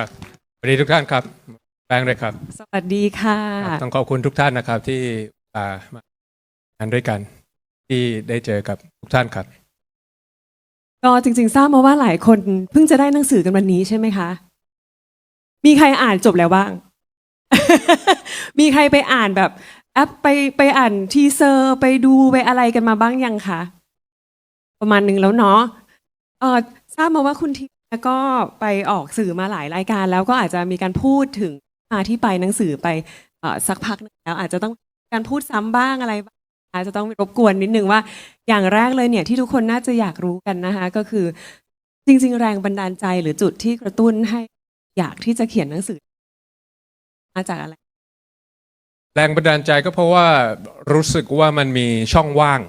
ครับสวัสดีทุกท่านครับแป้งเลยครับ สวัสดีค่ะครับต้องขอบคุณทุกท่านนะครับ ที่มามาอันด้วยกัน ที่ได้เจอกับทุกท่านครับ ก็จริง ๆ ทราบมาว่าหลายคนเพิ่งจะได้หนังสือกันวันนี้ใช่ไหมคะ มีใครอ่านจบแล้วบ้าง มีใครไปอ่านแบบแอปไปไปอ่านทีเซอร์ไปดูไปอะไรกันมาบ้างยังคะประมาณหนึ่งแล้วเนาะเออทราบมาว่าคุณที แล้วก็ไปออกสื่อมาหลายรายการ แล้วก็อาจจะมีการพูดถึงมาที่ไปหนังสือไปอสักพักนึงแล้วอาจจะต้องการพูดซ้ำบ้างอะไรบ้างอาจจะต้องรบกวนนิดนึงว่า อย่างแรกเลยเนี่ยที่ทุกคนน่าจะอยากรู้กันนะคะ ก็คือจริง ๆ แรงบันดาลใจหรือจุดที่กระตุ้นให้อยากที่จะเขียนหนังสือ มาจากอะไร แรงบันดาลใจก็เพราะว่ารู้สึกว่ามันมีช่องว่าง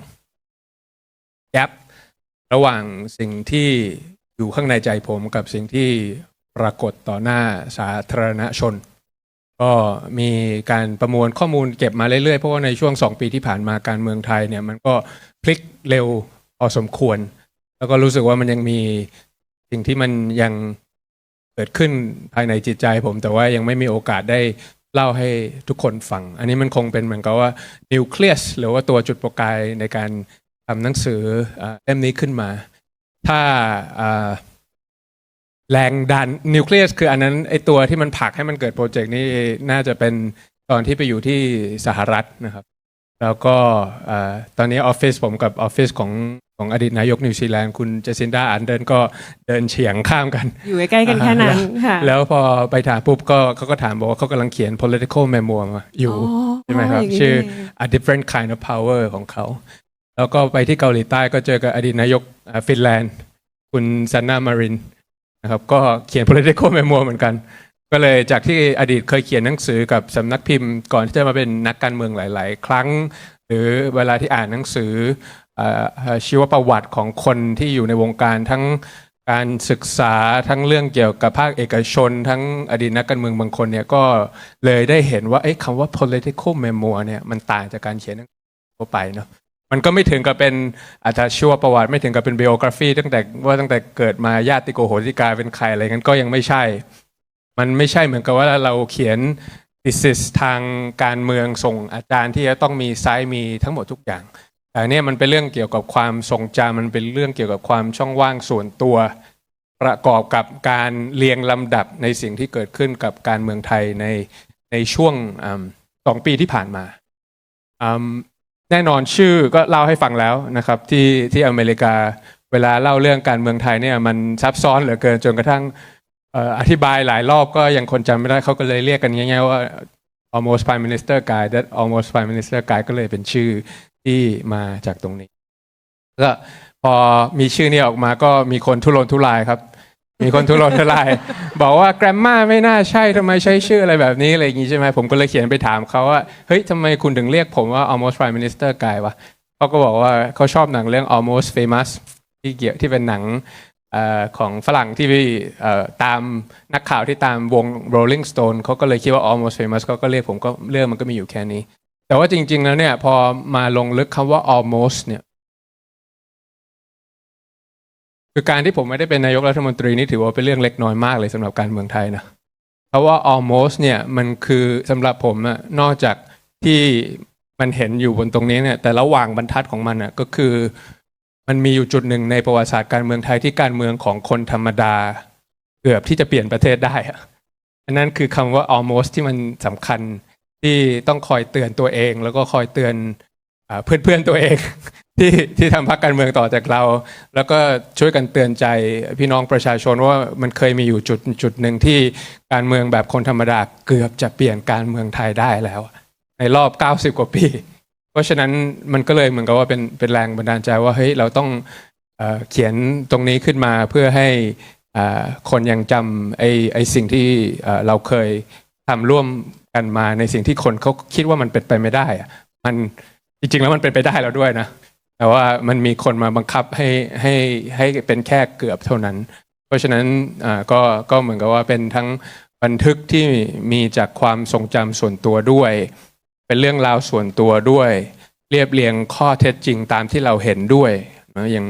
แกประหว่างสิ่งที่ อยู่ข้างในใจผมกับสิ่งที่ปรากฏต่อหน้าสาธารณชน ก็มีการประมวลข้อมูลเก็บมาเรื่อยๆ เพราะว่าในช่วงสองปีที่ผ่านมาการเมืองไทยเนี่ยมันก็พลิกเร็วพอสมควร แล้วก็รู้สึกว่ามันยังมีสิ่งที่มันยังเกิดขึ้นภายในจิตใจผม แต่ว่ายังไม่มีโอกาสได้เล่าให้ทุกคนฟัง อันนี้มันคงเป็นเหมือนกับว่านิวเคลียสหรือว่าตัวจุดประกายในการทำหนังสือเล่มนี้ขึ้นมา ถ้าเอ่อแรงดันนิวเคลียสคืออันนั้นไอตัวที่มันผลักให้มันเกิดโปรเจกต์นี้น่าจะเป็นตอนที่ไปอยู่ที่สหรัฐนะครับ แล้วก็เอ่อตอนนี้ออฟฟิศผมกับออฟฟิศของของอดีตนายกนิวซีแลนด์คุณเจสินดาอันเดินก็เดินเฉียงข้ามกัน อยู่ใกล้ๆกันแค่นั้นค่ะแล้วพอไปถามปุ๊บก็เขาก็ถามบอกว่าเขากำลังเขียน political memoir มาอยู่ใช่ไหมครับย่างนี้ชื่อนี่เง a different kind of power ของเขา แล้วก็ไปที่เกาหลีใต้ก็เจอกับอดีตนายกอ่า ฟินแลนด์ คุณซันนามารินนะครับก็เขียน political memo เหมือนกัน ก็เลยจากที่อดีตเคยเขียนหนังสือกับสำนักพิมพ์ ก่อนที่จะมาเป็นนักการเมืองหลาย ๆ ครั้ง หรือเวลาที่อ่านหนังสืออชีวประวัติของคนที่อยู่ในวงการทั้งการศึกษาทั้งเรื่องเกี่ยวกับภาคเอกชน ทั้งอดีตนักการเมืองบางคนเนี่ยก็เลยได้เห็นว่าคำว่า political memo เนี่ยมันต่างจากการเขียนหนังสือทั่วไปเนาะ มันก็ไม่ถึงกับเป็นอาจจะชีวประวัติไม่ถึงกับเป็น biography ตั้งแต่ว่าตั้งแต่เกิดมาญาติโกโหติกาเป็นใครอะไรกันก็ยังไม่ใช่ มันไม่ใช่เหมือนกับว่าเราเขียน thesis ทางการเมืองส่งอาจารย์ที่จะต้องมีไซส์มีทั้งหมดทุกอย่างแต่อันเนี่ยมันเป็นเรื่องเกี่ยวกับความทรงจำมันเป็นเรื่องเกี่ยวกับความช่องว่างส่วนตัว ประกอบกับการเรียงลำดับในสิ่งที่เกิดขึ้นกับการเมืองไทยในในช่วงสองปีที่ผ่านมา แน่นอนชื่อก็เล่าให้ฟังแล้วนะครับที่ที่อเมริกาเวลาเล่าเรื่องการเมืองไทยเนี่ยมันซับซ้อนเหลือเกินจนกระทั่งเอ่ออธิบายหลายรอบก็ยังคนจำไม่ได้เขาก็เลยเรียกกันง่ายๆว่า almost prime minister guy that almost prime minister guy ก็เลยเป็นชื่อที่มาจากตรงนี้ก็พอมีชื่อนี้ออกมาก็มีคนทุรนทุรายครับ มีคนทุรนทุราย บอกว่า grammar ไม่น่าใช่ทำไมใช้ชื่ออะไรแบบนี้อะไรอย่างงี้ใช่ไหมผมก็เลยเขียนไปถามเขาว่า เฮ้ยทำไมคุณถึงเรียกผมว่า almost prime minister guy วะเขาก็บอกว่าเขาชอบหนังเรื่อง almost famous ที่เกี่ยวที่เป็นหนังอของฝรั่งที่เอ่ตามนักข่าวที่ตามวง Rolling Stone เขาก็เลยคิดว่า almost famous เขาก็เรียกผมก็เรื่องมันก็มีอยู่แค่นี้ แต่ว่าจริง ๆ แล้วเนี่ยพอมาลงลึกคำว่า almost เนี่ย คือการที่ผมไม่ได้เป็นนายกรัฐมนตรีนี่ถือว่าเป็นเรื่องเล็กน้อยมากเลยสำหรับการเมืองไทยนะเพราะว่า almost เนี่ยมันคือสำหรับผมอะนอกจากที่มันเห็นอยู่บนตรงนี้เนี่ยแต่ระหว่างบรรทัดของมันอะก็คือ มันมีอยู่จุดหนึ่งในประวัติศาสตร์การเมืองไทยที่การเมืองของคนธรรมดา เกือบที่จะเปลี่ยนประเทศได้อะอันนั้นคือคำว่า almost ที่มันสำคัญที่ต้องคอยเตือนตัวเอง แล้วก็คอยเตือนอนเพื่อนๆตัวเอง ที่ที่ทำพรรคการเมืองต่อจากเรา แล้วก็ช่วยกันเตือนใจพี่น้องประชาชนว่ามันเคยมีอยู่จุดจุดหนึ่งที่การเมืองแบบคนธรรมดาเกือบจะเปลี่ยนการเมืองไทยได้แล้ว ในรอบ 90 กว่าปี เพราะฉะนั้นมันก็เลยเหมือนกับว่าเป็นเป็นแรงบันดาลใจว่าเฮ้ยเราต้องเอเขียนตรงนี้ขึ้นมาเพื่อให้คนยังจำไอ้ไอ้สิ่งที่เอ่อเราเคยทำร่วมกันมาในสิ่งที่คนเขาคิดว่ามันเป็นไปไม่ได้อะมันจริงๆแล้วมันเป็นไปได้แล้วด้วยนะ แต่ว่ามันมีคนมาบังคับให้ให้ให้เป็นแค่เกือบเท่านั้น เพราะฉะนั้นอ่าก็ก็เหมือนกับว่าเป็นทั้งบันทึกที่มีจากความทรงจำส่วนตัวด้วย เป็นเรื่องราวส่วนตัวด้วย เรียบเรียงข้อเท็จจริงตามที่เราเห็นด้วยนะอย่าง